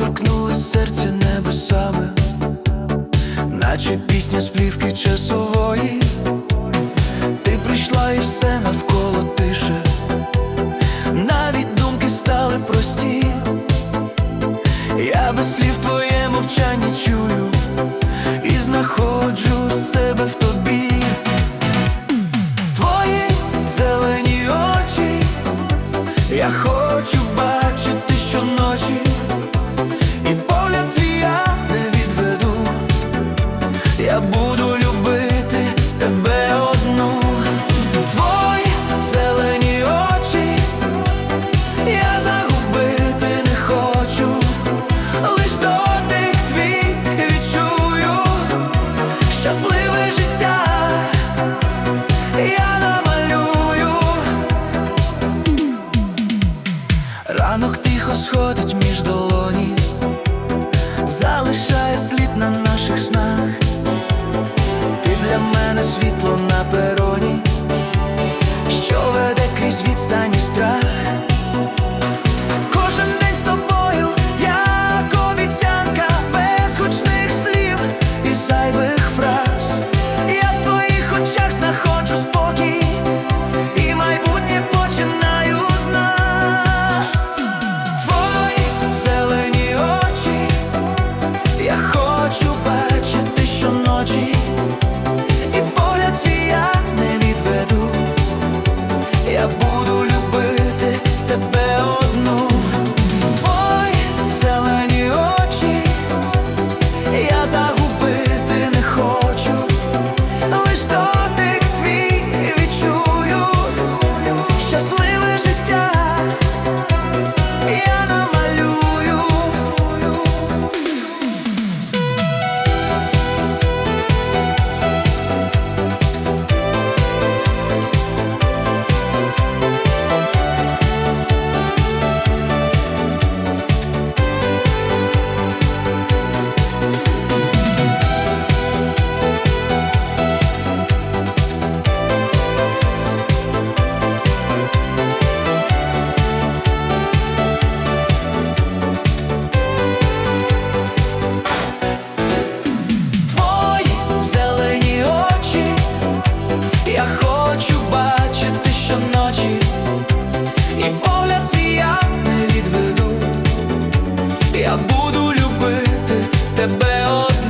торкнули серця небесами, наче пісня з часової, ти прийшла і все навколо тише, навіть думки стали прості, я без слів твоє мовчання чую і знаходжу себе в тобі. Твої зелені очі, я хочу бачити. Я буду любити тебе одну. Твої зелені очі, я загубити не хочу, лиш дотик твій відчую, щасливе життя я намалюю. Ранок тихо сходить між погляд свій я не відведу, я буду любити тебе одну.